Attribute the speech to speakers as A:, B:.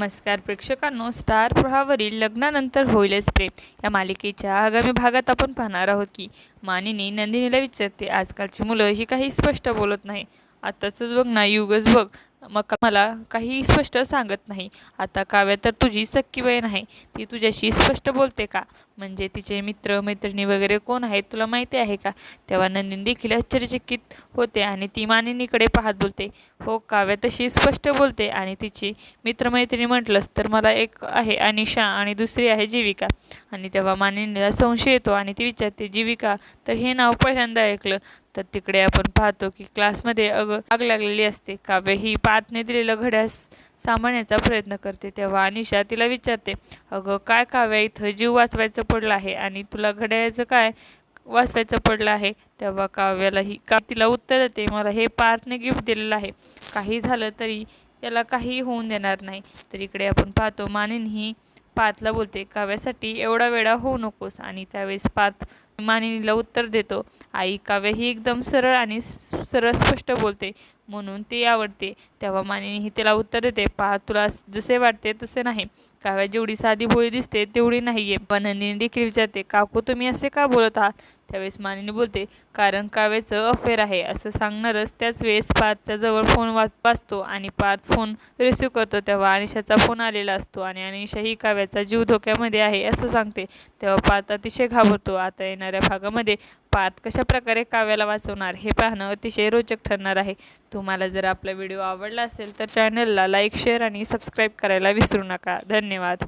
A: नमस्कार प्रेक्षकांनो. स्टार प्रवाहावरील लग्नानंतर होईलच प्रेम. या मालिकेच्या आगामी भागात आपण पाहणार आहोत की मानिनी नंदिनीला विचारते आजकालची मुलं ही काही स्पष्ट बोलत नाही. आताचंच बघ ना युगच बघ. मग मला काही स्पष्ट सांगत नाही. आता काव्या तर तुझी सख्खी बहीण आहे. ती तुझ्याशी स्पष्ट बोलते का? म्हणजे तिचे मित्र मैत्रिणी वगैरे कोण आहेत तुला माहिती आहे का? तेव्हा नंदिनी देखील आश्चर्यचकित होते आणि ती मानिनीकडे पाहत बोलते हो काव्या तशी स्पष्ट बोलते आणि तिची मित्रमैत्रिणी म्हटलंच तर मला एक आहे अनिशा आणि दुसरी आहे जीविका. आणि तेव्हा मानिनीला संशय येतो आणि ती विचारते जीविका तर हे नाव पहिल्यांदा ऐकलं? तर तिकडे आपण पाहतो की क्लासमध्ये अग आग लागलेली असते. काव्य ही पातने दिलेलं घड्यास सांभाळण्याचा प्रयत्न करते तेव्हा अनिशा तिला विचारते अगं काय काव्या इथं जीव वाचवायचं पडलं आहे आणि तुला घड्याळाचं काय वाचवायचं पडलं आहे? तेव्हा काव्याला ही का तिला उत्तर देते मला हे पार्थने गिफ्ट दिलेलं आहे. काही झालं तरी याला काही होऊन देणार नाही. तर इकडे आपण पाहतो मानिन ही पार्थला बोलते काव्यासाठी एवढा वेळा होऊ नकोस. आणि त्यावेळेस पार्थ मानिनीला उत्तर देतो आई काव्य ही एकदम सरळ आणि सरळ स्पष्ट बोलते. म्हणून ती आवडते. तेव्हा मानिनी ही तिला उत्तर देते पहा तुला जसे वाटते तसे नाही. काव्या जेवढी साधी भोळी दिसते तेवढी नाही आहे पण नंदिनी देखील विचारते काकू तुम्ही असे का बोलत आहात? त्यावेळेस मानिनी बोलते कारण काव्याचं अफेअर आहे. असं सांगणारच त्याच वेळेस पार्थच्या जवळ फोन वाचतो आणि पार्थ फोन रिसिव्ह करतो तेव्हा अनिशाचा फोन आलेला असतो आणि अनिशा ही काव्याचा जीव धोक्यामध्ये आहे असं सांगते. तेव्हा पार्थ अतिशय घाबरतो. आता येणाऱ्या भागामध्ये पात कशा प्रकारे काव्याला वाचवणार हे पाहणं अतिशय रोचक ठरणार आहे. तुम्हाला जर आपला व्हिडिओ आवडला असेल तर चॅनलला लाईक शेअर आणि सबस्क्राईब करायला विसरू नका. धन्यवाद.